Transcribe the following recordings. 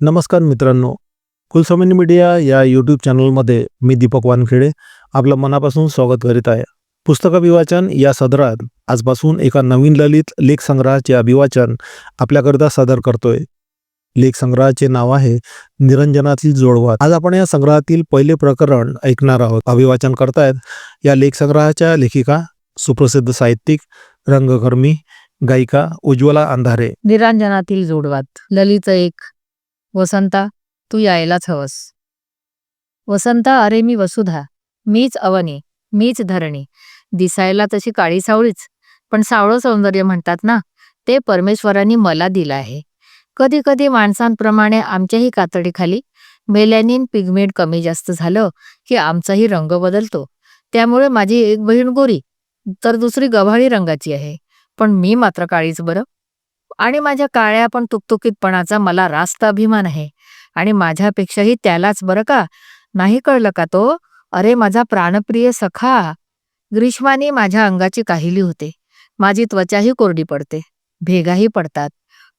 नमस्कार मित्रांनो. कुलस्वामिनी मीडिया या यूट्यूब चॅनलमध्ये मी दीपक वानखेडे आपलं मनापासून स्वागत करीत आहे. पुस्तक अभिवाचन या सदरात आजपासून एका नवीन ललित लेख संग्रहाचे अभिवाचन आपल्याकरिता सादर करतोय. लेख संग्रहाचे नाव आहे निरंजनातील जोडवा. आज आपण या संग्रहातील पहिले प्रकरण ऐकणार आहोत. अभिवाचन करतायत या लेख संग्रहाच्या लेखिका सुप्रसिद्ध साहित्यिक रंगकर्मी गायिका उज्ज्वला अंधारे. निरांजनातील जोडवात. ललित एक वसंता तू यायलाच हवस. वसंता अरे मी वसुधा. मीच अवनी मीच धरणी. दिसायला तशी काळी सावळीच पण सावळं सौंदर्य म्हणतात ना ते परमेश्वरांनी मला दिलं आहे. कधी कधी माणसांप्रमाणे आमच्याही कातडीखाली मेलॅनिन पिगमेंट कमी जास्त झालं की आमचाही रंग बदलतो. त्यामुळे माझी एक बहीण गोरी तर दुसरी गव्हाळी रंगाची आहे. पण मी मात्र काळीच बरं. आणि माझ्या काळ्या पण तुकतुकीतपणाचा मला रास्त अभिमान आहे. आणि माझ्यापेक्षाही त्यालाच बरं का? नाही कळलं का तो? अरे माझा प्राणप्रिय सखा. ग्रीष्माने माझ्या अंगाची काहिली होते. माझी त्वचाही कोरडी पडते. भेगाही पडतात.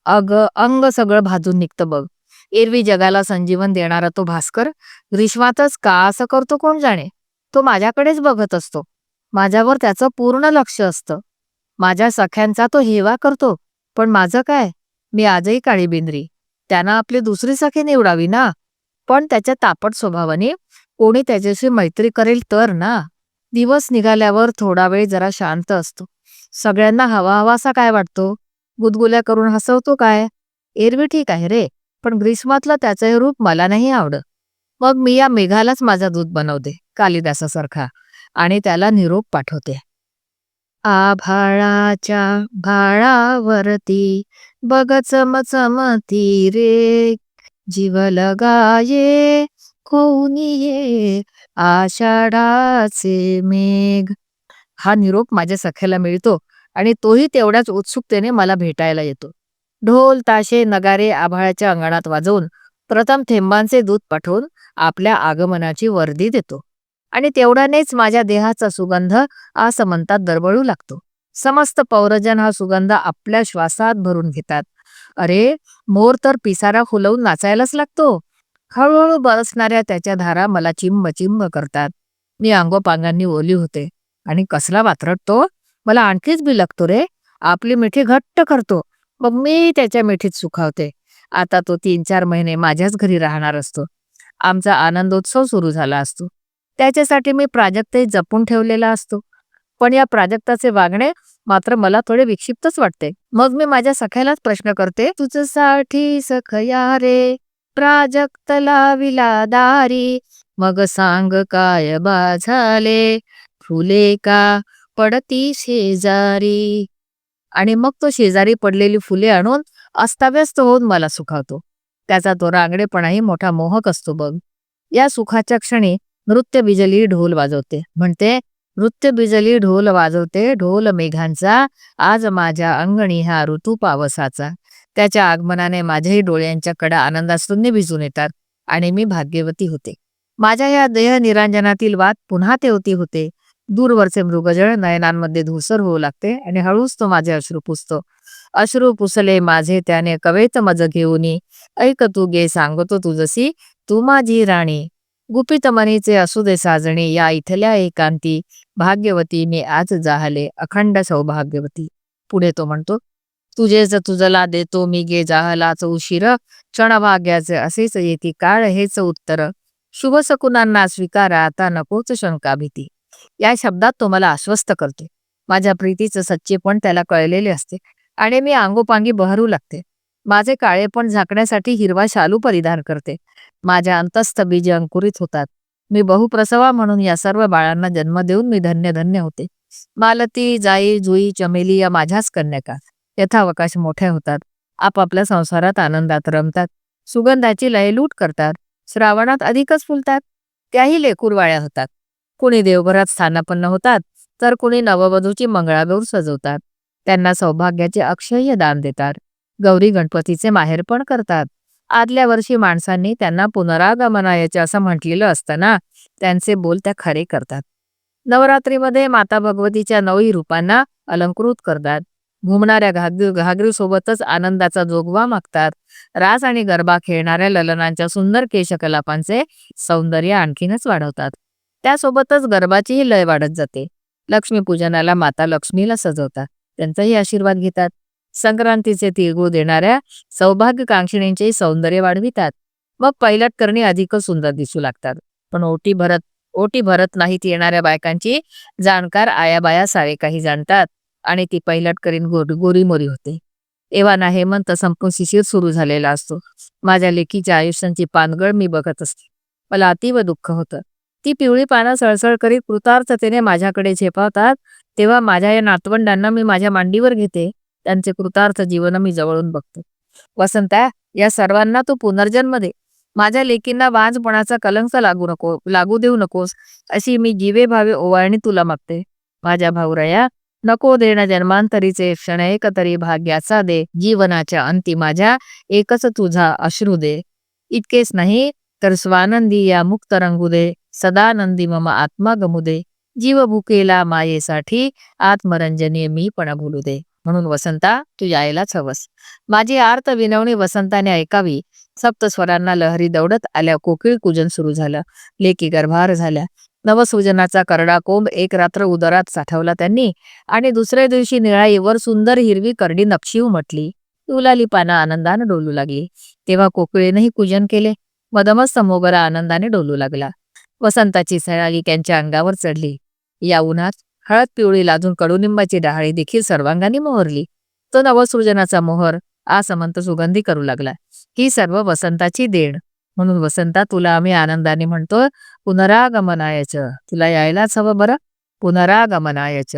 अग अंग सगळं भाजून निघतं बघ. एरवी जगाला संजीवन देणारा तो भास्कर ग्रीष्मातच का असं करतो कोण जाणे? तो माझ्याकडेच बघत असतो. माझ्यावर त्याचं पूर्ण लक्ष असतं. माझ्या सख्यांचा तो हेवा करतो. पण माझं काय? मी आजही काळी बिंद्री. त्यानं आपली दुसरी सखी निवडावी ना? पण त्याच्या तापट स्वभावाने कोणी त्याच्याशी मैत्री करेल तर ना? दिवस निघाल्यावर थोडा वेळ जरा शांत असतो. सगळ्यांना हवा हवासा काय वाटतो? गुदगुल्या करून हसवतो काय? एरवी ठीक आहे रे पण ग्रीष्मातलं त्याचं हे रूप मला नाही आवडत. मग मी या मेघालाच माझा दूध बनवते कालिदासासारखा आणि त्याला निरोप पाठवते. आभाळाच्या भाळावरती बघ चमचमती रे. जीव लगाये कोणीये आषाढाचे मेघ. हा निरोप माझ्या सख्याला मिळतो आणि तोही तेवढ्याच उत्सुकतेने मला भेटायला येतो. ढोल ताशे नगारे आभाळाच्या अंगणात वाजवून प्रथम थेंबांचे दूध पाठवून आपल्या आगमनाची वर्दी देतो. आणि तेवढ्यानेच माझ्या देहाचा सुगंध आसमंतात दरवळू लागतो. समस्त पौरजन हा सुगंध आपल्या श्वासात भरून घेतात. अरे मोर तर पिसारा फुलवून नाचायलाच लागतो. हळूहळू बरसणाऱ्या त्याच्या धारा मला चिंब चिंब करतात. मी अंगोपांगांनी ओली होते. आणि कसला वात्रटतो मला आणखीच बी लागतो रे. आपली मिठी घट्ट करतो. मग मी त्याच्या मिठीत सुखावते. आता तो तीन चार महिने माझ्याच घरी राहणार असतो. आमचा आनंदोत्सव सुरू झाला असतो. त्याच्यासाठी मी प्राजक्तही जपून ठेवलेला असतो. पण या प्राजक्ताचे वागणे मात्र मला थोडे विक्षिप्तच वाटते. मग मी माझ्या सख्यालाच प्रश्न करते तुझसाठी सखया रे? प्राजक्त लाविला दारी. मग सांग काय बाझाले? फुले का पडती शेजारी? आणि मग तो शेजारी पडलेली फुले आणून अस्ताव्यस्त होऊन मला सुखावतो. त्याचा तो रांगडेपणाही मोठा मोहक असतो बघ. या सुखाच्या क्षणी नृत्य बिजली ढोल वाजवते. म्हणते नृत्य बिजली ढोल वाजवते ढोल मेघांचा. आज माझ्या अंगणी हा ऋतू पावसाचा. त्याच्या आगमनाने माझ्याही डोळ्यांच्या कडा आनंदासून भिजून येतात आणि मी भाग्यवती होते. माझ्या या देह निरांजनातील वाद पुन्हा तेवती होते. दूरवरचे मृगजळ नयनांमध्ये धुसर होऊ लागते आणि हळूच तो माझे अश्रू पुसतो. अश्रू पुसले माझे त्याने कवेत मज घेऊनी. ऐक तू गे सांगतो तुझसी. तू माझी राणी. गुपितमनीचे असू दे साजणे या इथल्या एकांती भाग्यवती मी आज जाहले अखंड सौभाग्यवती. पुढे तो म्हणतो तुझेच तुझला देतो मी गे जाहलाच उशीर. क्षणभाग्याचे असेच येती काळ हेच उत्तर. शुभ सकुनांना स्वीकार आता नकोच शंका भीती या शब्दात तो मला आश्वस्त करतो माझ्या प्रीतीचं सच्चेपण त्याला कळलेले असते आणि मी अंगोपांगी बहरू लागते. माझे काळेपण झाकण्यासाठी हिरवा शालू परिधान करते. माझ्या अंतस्थ बीजे अंकुरित होतात. मी बहुप्रसवा म्हणून या सर्व बाळांना जन्म देऊन मी धन्य धन्य होते. मालती जाई जुई चमेली या माझ्याच कन्यका. यथावकाश मोठ्या होतात. आपापल्या संसारात आनंदात रमतात. सुगंधाची लयलूट करतात. श्रावणात अधिकच फुलतात. त्याही लेकूरवाळ्या होतात. कुणी देवघरात स्थानापन्न होतात तर कुणी नववधूची मंगळागौर सजवतात. त्यांना सौभाग्याचे अक्षय्य दान देतात. गौरी गणपतीचे माहेरपण करतात. आदल्या वर्षी माणसांनी त्यांना पुनरागमनायचे असं म्हटलेलं असताना त्यांचे बोल त्या खरे करतात. नवरात्रीमध्ये माता भगवतीच्या नवही रूपांना अलंकृत करतात. घुमणाऱ्या घागरी घागरीसोबतच आनंदाचा जोगवा मागतात. रास आणि गरबा खेळणाऱ्या ललनांच्या सुंदर केशकलापांचे सौंदर्य आणखीनच वाढवतात. त्यासोबतच गरबाचीही लय वाढत जाते. लक्ष्मीपूजनाला माता लक्ष्मीला सजवतात. त्यांचाही आशीर्वाद घेतात. संक्रांतीचे तिळगुळ देणाऱ्या सौभाग्यकांक्षिणींचे सौंदर्य वाढवितात मग पैलट करणे अधिकच सुंदर दिसू लागतात. पण ओटी भरत ओटी भरत नाहीत येणाऱ्या बायकांची जाणकार आयाबाया सारे काही जाणतात आणि ती पैलट करीन गोरी गोरीमोरी होते. एव्हाना हेमंत संपून शिशिर सुरू झालेला असतो. माझ्या लेकीच्या आयुष्यांची पानगळ मी बघत असते. मला अतीव दुःख होतं. ती पिवळी पानं सळसळ करीत कृतार्थतेने माझ्याकडे झेपावतात तेव्हा माझ्या या नातवंडांना मी माझ्या मांडीवर घेते. त्यांचे कृतार्थ जीवन मी जवळून बघतो. वसंता या सर्वांना तू पुनर्जन्म दे. माझ्या लेकींना वाजपणाचा कलंक लागू नको लागू देऊ नकोस अशी मी जीवे भावे ओवाळणी तुला मागते. माझ्या भाऊराया नको देणं जन्मांतरीचे क्षण एक तरी भाग्याचा दे जीवनाच्या अंती माझ्या एकच तुझा अश्रू दे. इतकेच नाही तर स्वानंदी या मुक्त रंगू दे सदानंदी मम आत्मा गमू दे. जीव भुकेला मायेसाठी आत्मरंजनी मी पण भुलू दे. म्हणून वसंता तू यायलाच हवस. माझी आर्त विनवणी वसंताने ऐकावी. सप्तस्वरांना लहरी दौडत आल्या. कोकिळ कुजन सुरू झालं. लेकी गर्भार झाल्या. नवसूजनाचा करडा कोंब एक रात्र उदरात साठवला त्यांनी आणि दुसऱ्या दिवशी निळाईवर सुंदर हिरवी करडी नक्षी उमटली. उलाली पानं आनंदानं डोलू लागली. तेव्हा कोकिळेनंही कुजन केले. मदमस्त मोगरा आनंदाने डोलू लागला. वसंताची सळाली त्यांच्या अंगावर चढली. या उन्हात हळद पिवळी लाजून कडुनिंबाची डहाळी देखील सर्वांगाने मोहरली. तो नवसृजनाचा मोहर आसमंत सुगंधी करू लागला. ही सर्व वसंताची देण. म्हणून वसंता तुला आम्ही आनंदाने म्हणतो पुनरागमनायच. तुला यायलाच हवं बरं? पुनरागमनायच.